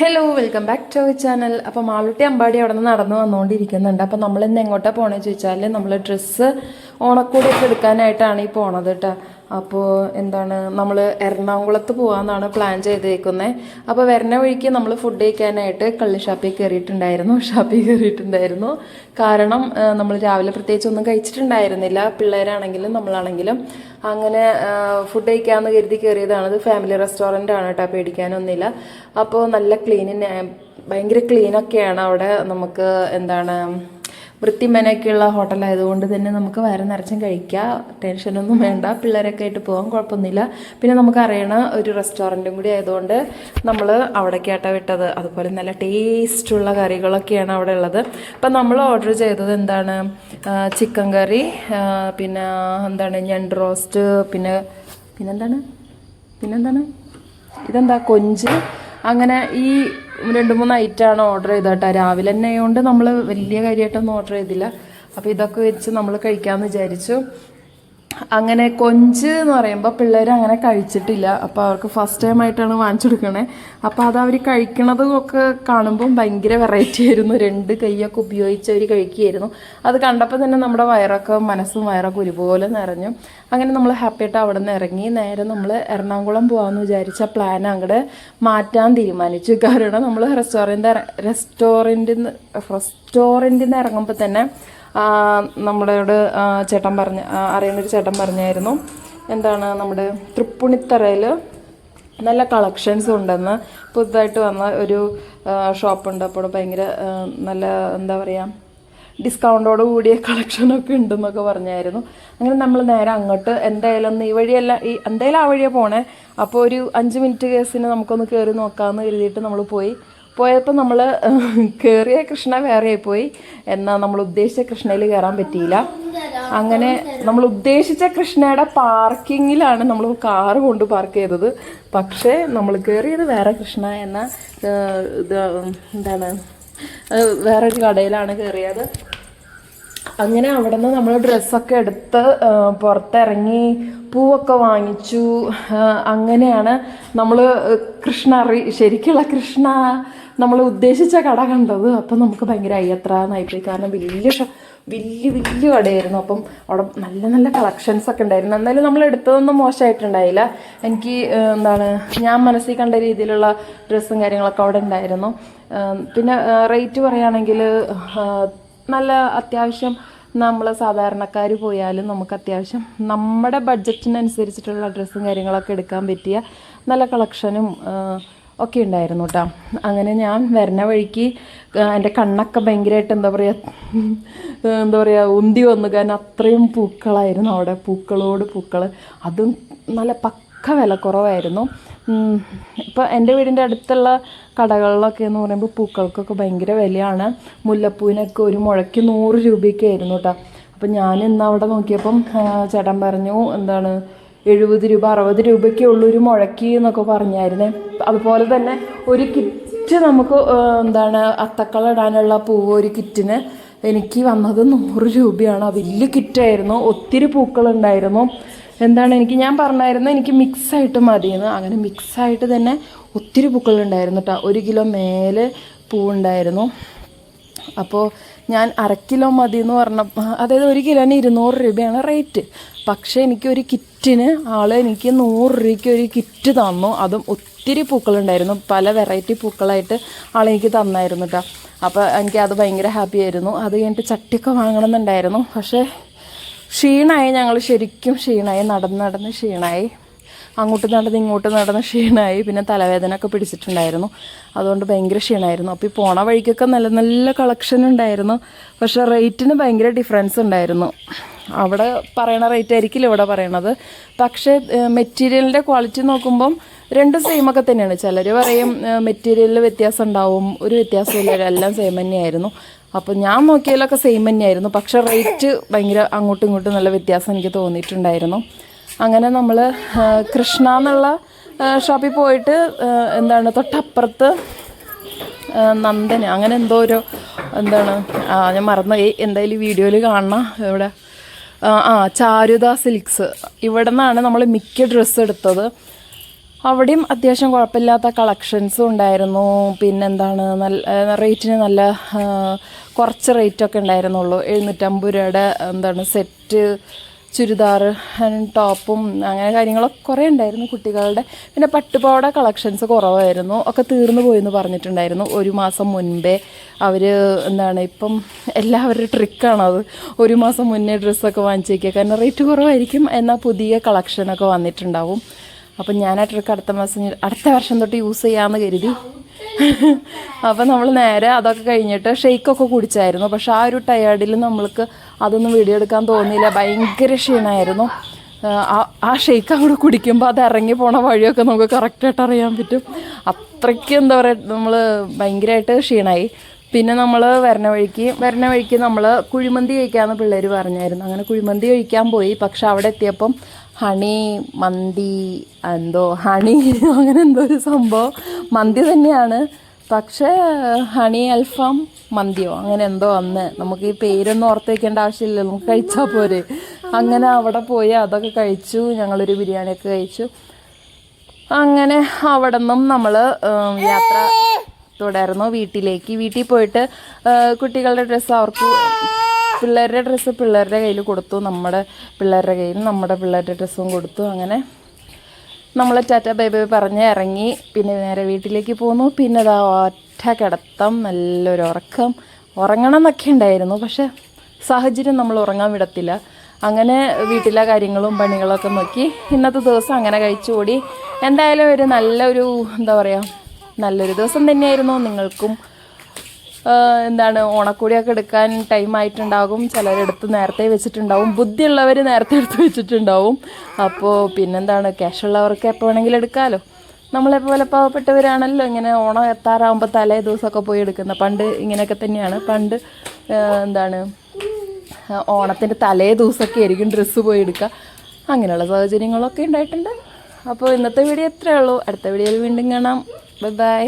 Hello welcome back to our channel അപ്പോൾ മാളുട്ടി അമ്പാടി അവിടെ നിന്ന് നടന്നു വന്നുകൊണ്ടിരിക്കുന്നുണ്ട്. അപ്പോൾ നമ്മൾ ഇന്ന് എങ്ങോട്ടാണ് പോകണമെന്ന് ചോദിച്ചാൽ നമ്മൾ ഡ്രസ്സ് ഓണക്കൂടിയൊക്കെ എടുക്കാനായിട്ടാണ് ഈ പോണത് കേട്ടോ അപ്പോൾ എന്താണ് നമ്മൾ എറണാകുളത്ത് പോകാമെന്നാണ് പ്ലാൻ ചെയ്തേക്കുന്നത് അപ്പോൾ വരുന്ന വഴിക്ക് നമ്മൾ ഫുഡ് കഴിക്കാനായിട്ട് കള്ളി ഷാപ്പിൽ കയറിയിട്ടുണ്ടായിരുന്നു ഷാപ്പിൽ കയറിയിട്ടുണ്ടായിരുന്നു കാരണം നമ്മൾ രാവിലെ പ്രത്യേകിച്ച് ഒന്നും കഴിച്ചിട്ടുണ്ടായിരുന്നില്ല. പിള്ളേരാണെങ്കിലും നമ്മളാണെങ്കിലും. അങ്ങനെ ഫുഡ് കഴിക്കാമെന്ന് കരുതി കയറിയതാണ് ഇത് ഫാമിലി റെസ്റ്റോറന്റ് ആണ് കേട്ടോ പേടിക്കാനൊന്നുമില്ല. അപ്പോൾ നല്ല ക്ലീനിന് ഭയങ്കര ക്ലീനൊക്കെയാണ് അവിടെ നമുക്ക് എന്താണ് വൃത്തിമനൊക്കെയുള്ള ഹോട്ടലായതുകൊണ്ട് തന്നെ നമുക്ക് വയറ് നിറച്ചും കഴിക്കാം. ടെൻഷനൊന്നും വേണ്ട. പിള്ളേരൊക്കെ ആയിട്ട് പോകാൻ കുഴപ്പമൊന്നുമില്ല. പിന്നെ നമുക്ക് അറിയണ ഒരു റെസ്റ്റോറന്റും കൂടി ആയതുകൊണ്ട് നമ്മൾ അവിടേക്കാട്ടോ വിട്ടത്. അതുപോലെ നല്ല ടേസ്റ്റുള്ള കറികളൊക്കെയാണ് അവിടെ ഉള്ളത്. അപ്പം നമ്മൾ ഓർഡർ ചെയ്തത് എന്താണ്? ചിക്കൻ കറി പിന്നെ എന്താണ്? ഞണ്ട് റോസ്റ്റ് പിന്നെ പിന്നെന്താണ്? പിന്നെന്താണ്? ഇതെന്താ? കൊഞ്ച് അങ്ങനെ ഈ രണ്ട് മൂന്ന് ഐറ്റമാണ് ഓർഡർ ചെയ്തത് കേട്ടോ രാവിലെ തന്നെ ആയതുകൊണ്ട് നമ്മൾ വലിയ കാര്യമായിട്ടൊന്നും ഓർഡർ ചെയ്തില്ല. അപ്പോൾ ഇതൊക്കെ വെച്ച് നമ്മൾ കഴിക്കാമെന്ന് വിചാരിച്ചു. അങ്ങനെ കൊഞ്ച് എന്ന് പറയുമ്പോൾ പിള്ളേർ അങ്ങനെ കഴിച്ചിട്ടില്ല. അപ്പോൾ അവർക്ക് ഫസ്റ്റ് ടൈം ആയിട്ടാണ് വാങ്ങിച്ചു കൊടുക്കണേ അപ്പോൾ അത് അവർ കഴിക്കണതും ഒക്കെ കാണുമ്പം ഭയങ്കര വെറൈറ്റി ആയിരുന്നു. രണ്ട് കൈയൊക്കെ ഉപയോഗിച്ച് അവർ കഴിക്കുകയായിരുന്നു. അത് കണ്ടപ്പോൾ തന്നെ നമ്മുടെ വയറൊക്കെ മനസ്സും വയറൊക്കെ ഒരുപോലെ നിറഞ്ഞു. അങ്ങനെ നമ്മൾ ഹാപ്പി ആയിട്ട് അവിടെ നിന്ന് ഇറങ്ങി. നേരെ നമ്മൾ എറണാകുളം പോകാമെന്ന് വിചാരിച്ച പ്ലാൻ അങ്ങോട്ട് മാറ്റാൻ തീരുമാനിച്ചു. കാരണം നമ്മൾ റെസ്റ്റോറന്റ് റെസ്റ്റോറന്റിൽ നിന്ന് റെസ്റ്റോറന്റിൽ നിന്ന് ഇറങ്ങുമ്പോൾ തന്നെ നമ്മളോട് ചേട്ടൻ പറഞ്ഞ അറിയുന്നൊരു ചേട്ടൻ പറഞ്ഞായിരുന്നു. എന്താണ് നമ്മുടെ തൃപ്പുണിത്തറയിൽ നല്ല കളക്ഷൻസ് ഉണ്ടെന്ന്. പുതുതായിട്ട് വന്ന ഒരു ഷോപ്പുണ്ട്. അപ്പോൾ ഭയങ്കര നല്ല എന്താ പറയുക ഡിസ്കൗണ്ടോട് കൂടിയ കളക്ഷനൊക്കെ ഉണ്ടെന്നൊക്കെ പറഞ്ഞായിരുന്നു. അങ്ങനെ നമ്മൾ നേരെ അങ്ങോട്ട് എന്തായാലും ഒന്ന് ഈ വഴിയല്ല ഈ എന്തായാലും ആ വഴിയാണ് പോണേ. അപ്പോൾ ഒരു അഞ്ച് മിനിറ്റ് കേസിന് നമുക്കൊന്ന് കയറി നോക്കാമെന്ന് കരുതിയിട്ട് നമ്മൾ പോയി. പോയപ്പോൾ നമ്മൾ കയറിയ കൃഷ്ണ വേറെ പോയി എന്നാൽ നമ്മൾ ഉദ്ദേശിച്ച കൃഷ്ണയിൽ കയറാൻ പറ്റിയില്ല. അങ്ങനെ നമ്മൾ ഉദ്ദേശിച്ച കൃഷ്ണയുടെ പാർക്കിങ്ങിലാണ് നമ്മൾ കാറ് കൊണ്ട് പാർക്ക് ചെയ്തത്. പക്ഷേ നമ്മൾ കയറിയത് വേറെ കൃഷ്ണ എന്ന ഇത് എന്താണ് വേറൊരു കടയിലാണ് കയറിയത് അങ്ങനെ അവിടെ നിന്ന് നമ്മൾ ഡ്രസ്സൊക്കെ എടുത്ത് പുറത്തിറങ്ങി പൂവൊക്കെ വാങ്ങിച്ചു. അങ്ങനെയാണ് നമ്മൾ കൃഷ്ണ ശരിക്കുള്ള കൃഷ്ണ നമ്മൾ ഉദ്ദേശിച്ച കട കണ്ടത്. അപ്പം നമുക്ക് ഭയങ്കര അയ്യത്ര എന്നായിപ്പോയി കാരണം വലിയ വലിയ വലിയ കടയായിരുന്നു. അപ്പം അവിടെ നല്ല നല്ല കളക്ഷൻസ് ഒക്കെ ഉണ്ടായിരുന്നു. എന്നാലും നമ്മൾ എടുത്തതൊന്നും മോശമായിട്ടുണ്ടായില്ല എനിക്ക് എന്താണ് ഞാൻ മനസ്സിൽ കണ്ട രീതിയിലുള്ള ഡ്രസ്സും കാര്യങ്ങളൊക്കെ അവിടെ ഉണ്ടായിരുന്നു. പിന്നെ റേറ്റ് പറയുകയാണെങ്കിൽ നല്ല അത്യാവശ്യം നമ്മൾ സാധാരണക്കാർ പോയാലും നമുക്ക് അത്യാവശ്യം നമ്മുടെ ബഡ്ജറ്റിനനുസരിച്ചിട്ടുള്ള ഡ്രസ്സും കാര്യങ്ങളൊക്കെ എടുക്കാൻ പറ്റിയ നല്ല കളക്ഷനും ഒക്കെ ഉണ്ടായിരുന്നു കേട്ടോ അങ്ങനെ ഞാൻ വരുന്ന വഴിക്ക് എന്റെ കണ്ണൊക്കെ ഭയങ്കരമായിട്ട് എന്താ പറയുക എന്താ പറയുക ഉന്തി വന്നു. കാരണം അത്രയും പൂക്കളായിരുന്നു അവിടെ. പൂക്കളോട് പൂക്കൾ അതും നല്ല പക്ക വില കുറവായിരുന്നു. ഇപ്പോൾ എന്റെ വീടിന്റെ അടുത്തുള്ള കടകളിലൊക്കെ എന്ന് പറയുമ്പോൾ പൂക്കൾക്കൊക്കെ ഭയങ്കര വിലയാണ്. മുല്ലപ്പൂവിനൊക്കെ ഒരു മുഴയ്ക്ക് നൂറ് രൂപയൊക്കെ ആയിരുന്നു കേട്ടോ അപ്പം ഞാൻ ഇന്ന് അവിടെ നോക്കിയപ്പം ചേട്ടൻ പറഞ്ഞു എന്താണ് എഴുപത് രൂപ അറുപത് രൂപയ്ക്കേ ഉള്ളൂ ഒരു മുഴക്കി എന്നൊക്കെ പറഞ്ഞായിരുന്നേ. അതുപോലെ തന്നെ ഒരു കിറ്റ് നമുക്ക് എന്താണ് അത്തക്കള ഇടാനുള്ള പൂവ് ഒരു കിറ്റിന് എനിക്ക് വന്നത് നൂറ് രൂപയാണ്. വലിയ കിറ്റായിരുന്നു. ഒത്തിരി പൂക്കളുണ്ടായിരുന്നു. എന്താണ് എനിക്ക് ഞാൻ പറഞ്ഞായിരുന്നു എനിക്ക് മിക്സായിട്ട് മതിയെന്ന്. അങ്ങനെ മിക്സായിട്ട് തന്നെ ഒത്തിരി പൂക്കളുണ്ടായിരുന്നു കേട്ടോ ഒരു കിലോ മേലെ പൂവുണ്ടായിരുന്നു. അപ്പോൾ ഞാൻ അര കിലോ മതി എന്ന് പറഞ്ഞ അതായത് ഒരു കിലോന് ഇരുന്നൂറ് രൂപയാണ് റേറ്റ്. പക്ഷേ എനിക്ക് ഒരു കിറ്റിന് ആൾ എനിക്ക് നൂറ് രൂപയ്ക്ക് ഒരു കിറ്റ് തന്നു. അതും ഒത്തിരി പൂക്കളുണ്ടായിരുന്നു. പല വെറൈറ്റി പൂക്കളായിട്ട് ആളെനിക്ക് തന്നായിരുന്നു കേട്ടോ അപ്പോൾ എനിക്ക് അത് ഭയങ്കര ഹാപ്പി ആയിരുന്നു. അത് കഴിഞ്ഞിട്ട് ചട്ടിയൊക്കെ വാങ്ങണമെന്നുണ്ടായിരുന്നു. പക്ഷേ ക്ഷീണമായി ഞങ്ങൾ ശരിക്കും ക്ഷീണമായി നടന്ന് നടന്ന് ക്ഷീണമായി അങ്ങോട്ട് നടന്ന് ഇങ്ങോട്ട് നടന്ന് ക്ഷീണമായി പിന്നെ തലവേദന ഒക്കെ പിടിച്ചിട്ടുണ്ടായിരുന്നു. അതുകൊണ്ട് ഭയങ്കര ക്ഷീണമായിരുന്നു അപ്പോൾ ഈ പോണ വഴിക്കൊക്കെ നല്ല നല്ല കളക്ഷൻ ഉണ്ടായിരുന്നു. പക്ഷേ റേറ്റിന് ഭയങ്കര ഡിഫറൻസ് ഉണ്ടായിരുന്നു. അവിടെ പറയണ റേറ്റ് ആയിരിക്കില്ല ഇവിടെ പറയണത്. പക്ഷേ മെറ്റീരിയലിന്റെ ക്വാളിറ്റി നോക്കുമ്പം രണ്ടും സെയിം ഒക്കെ തന്നെയാണ്. ചിലർ പറയും മെറ്റീരിയലിൽ വ്യത്യാസം ഉണ്ടാവും ഒരു വ്യത്യാസമില്ല എല്ലാം സെയിം തന്നെയായിരുന്നു. അപ്പോൾ ഞാൻ നോക്കിയാലൊക്കെ സെയിം തന്നെയായിരുന്നു. പക്ഷെ റേറ്റ് ഭയങ്കര അങ്ങോട്ടും ഇങ്ങോട്ടും നല്ല വ്യത്യാസം എനിക്ക് തോന്നിയിട്ടുണ്ടായിരുന്നു. അങ്ങനെ നമ്മൾ കൃഷ്ണ എന്നുള്ള ഷോപ്പിൽ പോയിട്ട് എന്താണ് തൊട്ടപ്പുറത്ത് നന്ദന. അങ്ങനെ എന്തോ ഒരു എന്താണ് ഞാൻ മറന്നു. എന്തായാലും വീഡിയോയിൽ കാണണം ഇവിടെ. ആ ചാരുദ സിൽക്സ്. ഇവിടെ നിന്നാണ് നമ്മൾ മിക്ക ഡ്രസ്സ് എടുത്തത്. അവിടെയും അത്യാവശ്യം കുഴപ്പമില്ലാത്ത കളക്ഷൻസും ഉണ്ടായിരുന്നു. പിന്നെന്താണ്? നല്ല റേറ്റിന് നല്ല കുറച്ച് റേറ്റൊക്കെ ഉണ്ടായിരുന്നുള്ളൂ. എഴുന്നൂറ്റമ്പത് രൂപയുടെ എന്താണ് സെറ്റ് ചുരിദാർ ടോപ്പും അങ്ങനെ കാര്യങ്ങളൊക്കെ കുറേ ഉണ്ടായിരുന്നു കുട്ടികളുടെ. പിന്നെ പട്ടുപാവട കളക്ഷൻസ് കുറവായിരുന്നു. ഒക്കെ തീർന്നു പോയെന്ന് പറഞ്ഞിട്ടുണ്ടായിരുന്നു. ഒരു മാസം മുൻപേ അവർ എന്താണ് ഇപ്പം എല്ലാവരുടെ ട്രിക്കാണത് ഒരു മാസം മുന്നേ ഡ്രസ്സൊക്കെ വാങ്ങിച്ചേക്കുക കാരണം റേറ്റ് കുറവായിരിക്കും. എന്നാൽ പുതിയ കളക്ഷനൊക്കെ വന്നിട്ടുണ്ടാവും. അപ്പം ഞാൻ ആ ട്രിക്ക് അടുത്ത മാസം അടുത്ത വർഷം തൊട്ട് യൂസ് ചെയ്യാമെന്ന് കരുതി. അപ്പം നമ്മൾ നേരെ അതൊക്കെ കഴിഞ്ഞിട്ട് ഷെയ്ക്കൊക്കെ കുടിച്ചായിരുന്നു. പക്ഷെ ആ ഒരു ടയേർഡിൽ നമ്മൾക്ക് അതൊന്നും വീഡിയോ എടുക്കാൻ തോന്നിയില്ല. ഭയങ്കര ക്ഷീണമായിരുന്നു ആ ഷെയ്ക്ക് അവിടെ കുടിക്കുമ്പോൾ അത് ഇറങ്ങി പോണ വഴിയൊക്കെ നമുക്ക് കറക്റ്റായിട്ട് അറിയാൻ പറ്റും. അത്രയ്ക്ക് എന്താ പറയുക നമ്മൾ ഭയങ്കരമായിട്ട് ക്ഷീണമായി പിന്നെ നമ്മൾ വരണ വഴിക്ക് വരണ വഴിക്ക് നമ്മൾ കുഴിമന്തി കഴിക്കാമെന്ന് പിള്ളേർ പറഞ്ഞായിരുന്നു. അങ്ങനെ കുഴിമന്തി കഴിക്കാൻ പോയി. പക്ഷെ അവിടെ എത്തിയപ്പം ഹണി മന്തി എന്തോ ഹണി അങ്ങനെ എന്തോ ഒരു സംഭവം. മന്തി തന്നെയാണ്. പക്ഷേ ഹണി അൽഫാം മന്തിയോ അങ്ങനെ എന്തോ അന്ന്. നമുക്ക് ഈ പേരൊന്നും ഓർത്ത് വയ്ക്കേണ്ട ആവശ്യമില്ല നമുക്ക് കഴിച്ചാൽ പോരെ. അങ്ങനെ അവിടെ പോയി അതൊക്കെ കഴിച്ചു. ഞങ്ങളൊരു ബിരിയാണിയൊക്കെ കഴിച്ചു. അങ്ങനെ അവിടെ നിന്നും നമ്മൾ യാത്ര തുടർന്നു വീട്ടിലേക്ക്. വീട്ടിൽ പോയിട്ട് കുട്ടികളുടെ ഡ്രസ്സ് അവർക്ക് പിള്ളേരുടെ ഡ്രസ്സ് പിള്ളേരുടെ കയ്യിൽ കൊടുത്തു. നമ്മുടെ പിള്ളേരുടെ കയ്യിൽ നമ്മുടെ പിള്ളേരുടെ ഡ്രസ്സും കൊടുത്തു. അങ്ങനെ നമ്മൾ ടാറ്റ ബൈ ബൈ പറഞ്ഞ് ഇറങ്ങി. പിന്നെ നേരെ വീട്ടിലേക്ക് പോന്നു. പിന്നെ അതാ ഒറ്റ കിടത്തം നല്ലൊരു ഉറക്കം. ഉറങ്ങണം എന്നൊക്കെ ഉണ്ടായിരുന്നു. പക്ഷെ സാഹചര്യം നമ്മൾ ഉറങ്ങാൻ വിടത്തില്ല. അങ്ങനെ വീട്ടിലെ കാര്യങ്ങളും പണികളൊക്കെ നോക്കി ഇന്നത്തെ ദിവസം അങ്ങനെ കഴിച്ചുകൂടി എന്തായാലും ഒരു നല്ലൊരു എന്താ പറയുക നല്ലൊരു ദിവസം തന്നെയായിരുന്നു നിങ്ങൾക്കും എന്താണ് ഓണക്കോടിയൊക്കെ എടുക്കാൻ ടൈം ആയിട്ടുണ്ടാകും. ചിലരെടുത്ത് നേരത്തെ വെച്ചിട്ടുണ്ടാവും. ബുദ്ധിയുള്ളവർ നേരത്തെ എടുത്ത് വെച്ചിട്ടുണ്ടാവും. അപ്പോൾ പിന്നെന്താണ് ക്യാഷ് ഉള്ളവർക്ക് എപ്പോൾ വേണമെങ്കിലും എടുക്കാമല്ലോ നമ്മളെപ്പോലെ പാവപ്പെട്ടവരാണല്ലോ. ഇങ്ങനെ ഓണം എത്താറാകുമ്പോൾ തലേ ദിവസമൊക്കെ പോയി എടുക്കുന്നത് പണ്ട് ഇങ്ങനെയൊക്കെ തന്നെയാണ്. പണ്ട് എന്താണ് ഓണത്തിന്റെ തലേ ദിവസമൊക്കെ ആയിരിക്കും ഡ്രസ്സ് പോയി എടുക്കുക. അങ്ങനെയുള്ള സാഹചര്യങ്ങളൊക്കെ ഉണ്ടായിട്ടുണ്ട്. അപ്പോൾ ഇന്നത്തെ വീഡിയോ എത്രയേ ഉള്ളൂ. അടുത്ത വീഡിയോയിൽ വീണ്ടും കാണാം. Bye bye